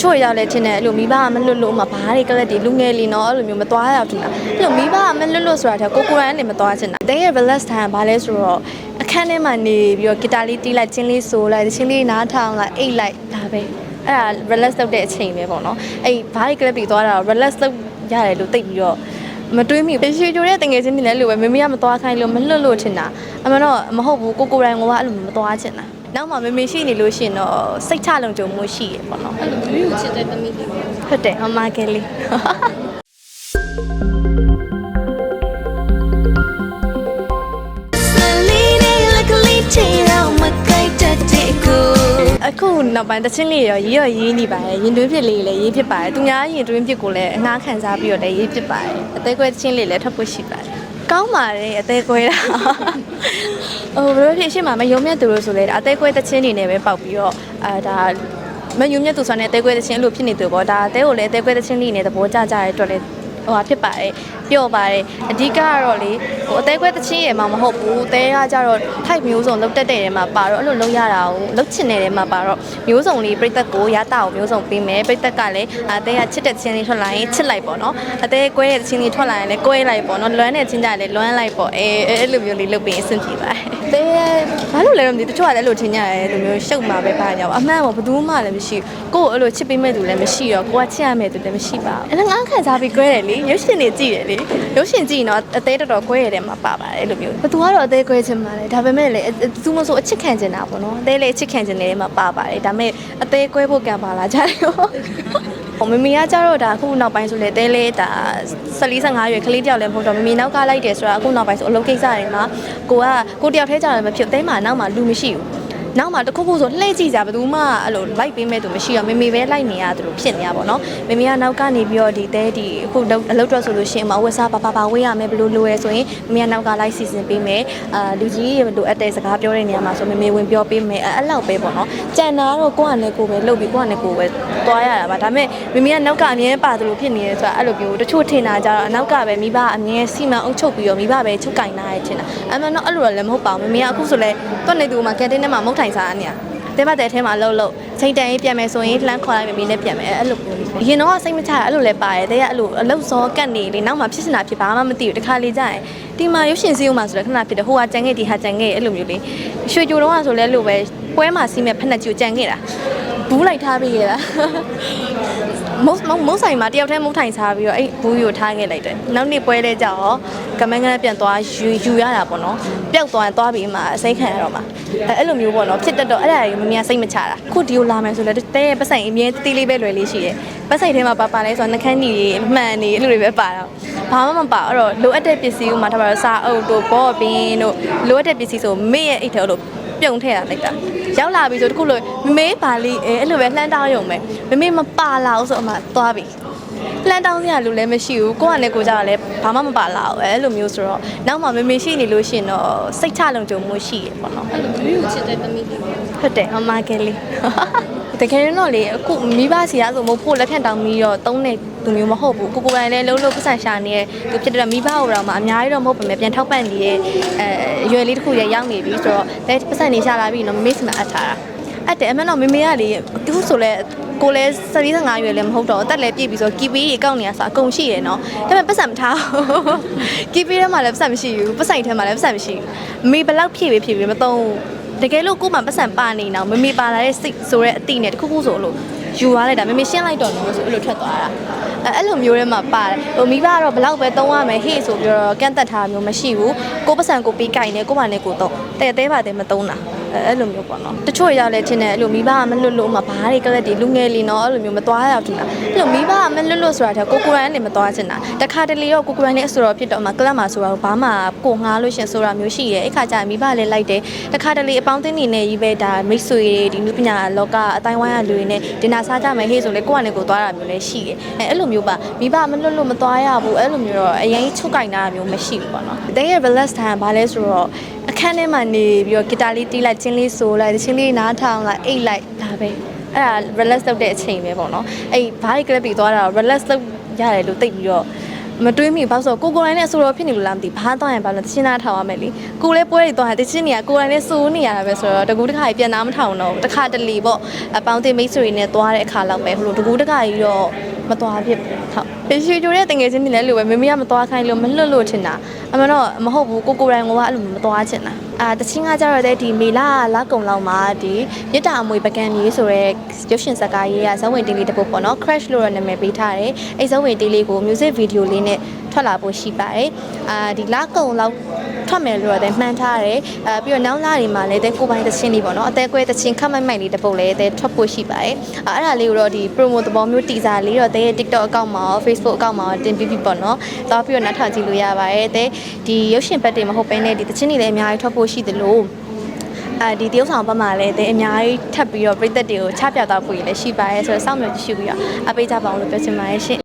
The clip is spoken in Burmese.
ချို့ရောက်လဲထင်တယ်အဲ့လိုမိဘကမလွတ်လို့မှဘားတွေကလပ်တွေလူငယ်လီနော်အဲ့လိုမျိုးမသွားရဘူးထင်တာအဲ့လိုမိဘကမလွတ်လို့ဆိုတာတဲ့ကိုကိုရိုင်းနဲ့မသွားချင်တာတကယ် relax time ဘာလဲဆိုတော့အခန်းထဲမှာနေပြီးတော့ဂီတာလေးတီးလိုက်ချင်းလေးဆိုလိုက်ချင်းလေးနားထောင်လိုက်အိတ်လိုက်ဒါပဲအဲ့ဒါ relax လုပ်တဲ့အချိန်ပဲပေါ့နော်အဲ့ဘားတွေကလပ်တွေသွားတာ relax လုပ်ရတယ်လို့သိပြီးတော့မတွေးမိဘူးရွှေကြိုတဲ့တငယ်ချင်းတွေလည်းလိုပဲမမေကမသွားခိုင်းလို့မလွတ်လို့ထင်တာအမှန်တော့မဟုတ်ဘူးကိုကိုရိုင်းကအဲ့လိုမသွားချင်တာ နောက်မှမမေရှိနေလို့ရှိရင်တော့စိတ်ချလုံခြုံမှုရှိရပေါ့နော်အဲ့လိုမျိုးကိုချစ်တဲ့သမီးလေးပေါ့ဟုတ်တယ်အမကလေးအခုနောက်ပိုင်းတချင်းလေးရောရေးရောရေးနေပါတယ်ရင်တွင်းဖြစ်လေးလည်းရေးဖြစ်ပါတယ်သူများရင်တွင်းဖြစ်ကိုလည်းအငှားခံစားပြီးတော့လည်းရေးဖြစ်ပါတယ်အသေးကွဲတချင်းလေးလည်းထွက်ဖို့ရှိပါတယ် ကောင်းပါတယ်အသေးကွဲတာဟိုဘယ်လိုဖြစ်ရှင်းမှာမယုံမြတ်သူလို့ဆိုလေအသေးကွဲတချင်းနေနဲ့ပဲပေါက်ပြီးတော့အာဒါမယုံမြတ်သူဆိုတဲ့အသေးကွဲတချင်းအဲ့လိုဖြစ်နေသူပေါ့ဒါအသေးကိုလည်းအသေးကွဲတချင်းလေးနဲ့သဘောကျကြတဲ့အတွက်လည်း ဟိုဟာဖြစ်ပါတယ်ပျော့ပါတယ်အဓိကကတော့လေဟိုအသေးကွဲတချင်းရယ်မှာမဟုတ်ဘူးအသေးကကြတော့ type မျိုးစုံလောက်တက်တဲ့ထဲမှာပါတော့အဲ့လိုလောက်ရတာကိုလောက်ချင်တဲ့ထဲမှာပါတော့မျိုးစုံလေးပြိသက်ကိုရတာကိုမျိုးစုံပေးမယ်ပြိသက်ကလည်းအသေးကချစ်တဲ့ချင်းလေးထွက်လာရင်ချစ်လိုက်ပေါ့နော်အသေးကွဲတဲ့ချင်းလေးထွက်လာရင်လည်းကွဲလိုက်ပေါ့နော်လွမ်းတဲ့ချင်းကြလည်းလွမ်းလိုက်ပေါ့အဲအဲ့လိုမျိုးလေးလုပ်ပြီးအဆင်ပြေပါတယ် အသေးဘာလို့လဲမသိတချို့ကလည်းအဲ့လိုထင်ကြတယ်လိုမျိုးရှုပ်မှာပဲပါကြပါအမှန်ပေါ့ဘယ်သူမှလည်းမရှိကိုယ်အဲ့လိုချစ်ပေးမဲ့သူလည်းမရှိတော့ကိုကချစ်ရမဲ့သူလည်းမရှိပါဘူးအဲ့ငါခံစားပြီးကွဲတယ်လေရုပ်ရှင်တွေကြည့်တယ်လေရုပ်ရှင်ကြည့်ရင်တော့အသေးတော်တော်ကွဲရတဲ့မှာပါပါတယ်အဲ့လိုမျိုးဘသူကတော့အသေးကွဲချင်ပါလေဒါပေမဲ့လေသူမဆိုအချစ်ခံချင်တာပေါ့နော်အသေးလေးအချစ်ခံချင်တယ်မှာပါပါတယ်ဒါပေမဲ့အသေးကွဲဖို့ကံပါလာကြတယ် ဟိုမမီကကြတော့ဒါအခုနောက်ပိုင်းဆိုလေတဲလေးဒါ14 15ရွယ်ကလေးတယောက်လည်းမဟုတ်တော့မမီနောက်ကလိုက်တယ်ဆိုတာအခုနောက်ပိုင်းဆိုအလုပ်ကိစ္စတွေမှာကိုကကိုတယောက်ထဲကြတယ်မဖြစ်တဲမှာနောက်မှာလူမရှိဘူး နောက်မှာတခုခုဆိုလှည့်ကြည့်ကြဘယ်သူမှအဲ့လိုလိုက်ပေးမဲ့သူမရှိတော့မမေပဲလိုက်နေရတယ်လို့ဖြစ်နေရပါတော့မမေကနောက်ကနေပြီးတော့ဒီတဲဒီအခုအလုပ်တော့ဆိုလို့ရှိရင်မဝက်စားပါပါပါဝေးရမယ်ဘယ်လိုလိုရဲဆိုရင်မမေကနောက်ကလိုက်စီစဉ်ပေးမယ်အာလူကြီးလိုအပ်တဲ့စကားပြောတဲ့နေရာမှာဆိုမမေဝင်ပြောပေးမယ်အဲ့လောက်ပဲပေါ့နော်ကြံတာတော့ကိုယ့်အနေကိုပဲလှုပ်ပြီးကိုယ့်အနေကိုပဲသွားရတာပါဒါပေမဲ့မမေကနောက်ကအမြဲပါတယ်လို့ဖြစ်နေရဲဆိုတာအဲ့လိုမျိုးတချို့ထင်တာကြတော့အနောက်ကပဲမိဘအမြဲစီမံအုပ်ချုပ်ပြီးတော့မိဘပဲချုပ်ကင်လာရဲထင်တာအမှန်တော့အဲ့လိုတော့လည်းမဟုတ်ပါဘူးမမေကအခုဆိုလဲတွက်နေသူမှာကန်တင်းထဲမှာမုတ်ထိုင်စားနေရတဲမတဲ့အထဲမှာလှုပ်လှုပ်ချိန်တန်ရေးပြန်မယ်ဆိုရင်လှမ်းခေါ်လိုက်မမီနဲ့ပြန်မယ်အဲ့လိုမျိုးလေးရင်တော့စိတ်မချအဲ့လိုလဲပါတယ်တဲ့အဲ့လိုအလုတ်စောကတ်နေလေနောက်မှဖြစ်စင်တာဖြစ်ဘာမှမသိဘူးတခါလေကြာရင်ဒီမှာရုပ်ရှင်စည်းရုံးမှာဆိုတော့ခဏဖြစ်တယ်ဟိုကကြံခဲ့ဒီဟာကြံခဲ့အဲ့လိုမျိုးလေးရွှေကြိုတော့ဆိုလဲအဲ့လိုပဲပွဲမှာစီးမဲ့ဖက်နှက်ကြိုကြံခဲ့တာ ဘူးလိုက်ထားပေးခဲ့တာမုတ်မုတ်ဆိုင်မှာတယောက်တည်းမုတ်ထိုင်စားပြီးတော့အဲ့ဘူးကြီးကိုထားခဲ့လိုက်တယ်နောက်နေ့ပွဲလဲကြောက်ကမန်းကန်းပြန်သွားယူယူရတာပေါ့နော်ပျောက်သွားရင်သွားပြီးမှအစိမ့်ခံရတော့မှာအဲ့အဲ့လိုမျိုးပေါ့နော်ဖြစ်တတ်တော့အဲ့ဒါကြီးမမြစိတ်မချတာခုဒီကိုလာမယ်ဆိုလဲတဲရဲ့ပတ်ဆိုင်အမြဲတီးလေးပဲလွယ်လေးရှိတယ်ပတ်ဆိုင်ထဲမှာပါပါလဲဆိုတော့နှခမ်းညီအမှန်နေအဲ့လိုတွေပဲပါတော့ဘာမှမပါအဲ့တော့လိုအပ်တဲ့ပစ္စည်းဥမှာထားပါတော့စာအုပ်တို့ဘော့ပင်းတို့လိုအပ်တဲ့ပစ္စည်းဆိုမေ့ရဲ့အိတ်ထဲလို့ ပြုံထည့်တာလိုက်တာရောက်လာပြီဆိုတခုလို့မမေးပါလိအဲအဲ့လိုပဲလှမ်းတောင်းရုံပဲမမေးမပါလာဘူးဆိုအမှသွားပြီလှမ်းတောင်းစရာလူလည်းမရှိဘူးကိုကလည်းကိုကြတော့လည်းဘာမှမပါလာဘူးအဲ့လိုမျိုးဆိုတော့နောက်မှမမေရှိနေလို့ရှိရင်တော့စိတ်ချလုံခြုံမှုရှိရပေါ့နော်အဲ့လိုမျိုးကိုချစ်တဲ့သမီးလေးပေါ့ဟုတ်တယ်အမကလေး တကယ်တော့လေအခုမိဘစီကဆိုမဖို့လက်ခံတောင်းပြီးတော့တုံးနေသူမျိုးမဟုတ်ဘူးကိုကိုယ်တိုင်လည်းလုံးလုံးပတ်စံရှာနေတဲ့သူဖြစ်တဲ့မိဘကိုတော့မှအများကြီးတော့မဟုတ်ပါနဲ့ပြန်ထောက်ပံ့နေတဲ့အဲအရွယ်လေးတစ်ခုရရောက်နေပြီဆိုတော့လက်ပတ်စံနေရှာလာပြီနော်မမေ့စမအပ်ထားတာအဲ့တယ်အမှန်တော့မမေကလေသူဆိုလဲကိုလည်း75ရွယ်လည်းမဟုတ်တော့အသက်လည်းပြည့်ပြီဆိုကီပီကြီးကောက်နေရဆိုအကုန်ရှိရယ်နော်ဒါပေမဲ့ပတ်စံမထားဘူးကီပီထဲမှာလည်းပတ်စံမရှိဘူးပတ်စံထဲမှာလည်းပတ်စံမရှိဘူးမေဘလောက်ဖြည့်ပြီဖြည့်ပြီမသုံးဘူး တကယ်လို့ကို့မှာပတ်စံပါနေတော့မမေပါလာတဲ့စိတ်ဆိုတဲ့အတိနဲ့တခုခုဆိုလို့ယူသွားလိုက်တာမမေရှင်းလိုက်တော့လို့ဆိုအဲ့လိုထွက်သွားတာအဲအဲ့လိုမျိုးတွေမှာပါတယ်ဟိုမိဘကတော့ဘလောက်ပဲသုံးရမယ်ဟေ့ဆိုပြီးတော့ကန့်သက်ထားမျိုးမရှိဘူးကိုပတ်စံကိုပေးကြိုင်နေကိုမှနဲ့ကိုတော့တဲ့တဲပါတဲ့မသုံးတာ အဲအဲ့လိုမျိုးပေါ့နော်တချို့ရောက်လဲထင်တယ်အဲ့လိုမိဘကမလွတ်လို့မှဘားတွေကလပ်တွေလူငယ်လီနော်အဲ့လိုမျိုးမသွားရဘူးထင်တာအဲ့လိုမိဘကမလွတ်လို့ဆိုတာတဲ့ကိုကိုရိုင်းနဲ့မသွားချင်တာတခါတလေတော့ကိုကိုရိုင်းနဲ့အဆိုတော့ဖြစ်တော့မှကလပ်မှာဆိုတော့ဘာမှကိုငားလို့ရှင်ဆိုတာမျိုးရှိရဲ့အဲ့ခါကျရင်မိဘလည်းလိုက်တယ်တခါတလေအပေါင်းအသင်းနေနဲ့ကြီးပဲဒါမိတ်ဆွေတွေဒီနုပညာလောကအတိုင်းဝိုင်းရလူတွေနဲ့ဒင်နာစားကြမယ်ဟေ့ဆိုလေကိုကလည်းကိုသွားတာမျိုးလည်းရှိရဲ့အဲအဲ့လိုမျိုးပါမိဘမလွတ်လို့မသွားရဘူးအဲ့လိုမျိုးတော့အရင်ချုပ်ကင်တာမျိုးမရှိဘူးပေါ့နော်တကယ် relax time ဘာလဲဆိုတော့ အခန်းထဲမှာနေပြီးတော့ဂီတာလေးတီးလိုက်ချင်းလေးဆိုလိုက်ချင်းလေးနားထောင်လိုက်အိတ်လိုက်ဒါပဲအဲ့ဒါ relax လုပ်တဲ့အချိန်ပဲပေါ့နော်အဲ့ဘားတွေကလပ်တွေသွားတာ relax လုပ်ရတယ်လို့သိပြီးတော့ မတွေးမိဘာလို့ဆိုကိုကိုယ်တိုင်နဲ့အဆိုတော်ဖြစ်နေလို့လားမသိဘာသွားရင်ဘာလို့တချင်းသားထောင်ရမယ်လေကိုလည်းပွဲတွေသွားရင်တချင်းနေရကိုယ်တိုင်နဲ့စိုးနေရတာပဲဆိုတော့တကူတခါကြီးပြန်သားမထောင်တော့ဘူးတခါတလီပေါ့အပေါင်းတင်မိတ်ဆွေတွေနဲ့သွားတဲ့အခါလောက်ပဲဟိုလိုတကူတခါကြီးတော့မသွားဖြစ်ဟုတ်ပရွှေချိုတဲ့တငယ်ချင်းတွေလည်းလိုပဲမမေကမသွားခိုင်းလို့မလွတ်လို့ထင်တာအမှန်တော့မဟုတ်ဘူးကိုကိုယ်တိုင်ကအဲ့လိုမသွားချင်တာ အာတချင်းကကြတော့တဲ့ဒီမေလာလာကုံလောက်မှာဒီရစ်တာအမွေပကံကြီးဆိုရဲရုပ်ရှင်ဇာတ်ကားရေးကဇောင်းဝင်တေးလေးတစ်ပုဒ်ပေါ့နော် crash လို့ရနာမည်ပေးထားတယ်အဲ့ဇောင်းဝင်တေးလေးကို music video လေးနဲ့ ထွက်လာဖို့ရှိပါတယ်အာဒီလာကုံလောက်ထွက်မယ်လို့ရတယ်မှန်းထားတယ်အာပြီးတော့နောက်လာတွေမှာလည်းတဲ့ကိုပိုင်းသချင်းလေးပေါ့နော်အသေးကွဲသချင်းခက်မိုက်မိုက်လေးတစ်ပုဒ်လည်းတဲ့ထွက်ဖို့ရှိပါတယ်အာအဲ့ဒါလေးကိုတော့ဒီ promo သဘောမျိုး teaser လေးတော့တဲ့ TikTok အကောင့်မှာရော Facebook အကောင့်မှာရောတင်ပြီးပြီပေါ့နော်သွားပြီးတော့နောက်ထပ်ကြည့်လို့ရပါတယ်တဲ့ဒီရုပ်ရှင်ဘက်တွေမဟုတ်ဘဲနဲ့ဒီသချင်းတွေလည်းအများကြီးထွက်ဖို့ရှိသလိုအဲဒီတရုတ်ဆောင်ဘက်မှာလည်းတဲ့အများကြီးထပ်ပြီးတော့ပြည်သက်တွေကိုချပြသွားဖို့ရလည်းရှိပါရဲဆိုတော့စောင့်မျှော်ကြည့်ရှုပြီးတော့အပိတ်ကြပါအောင်လို့ပြောချင်ပါတယ်ရှင်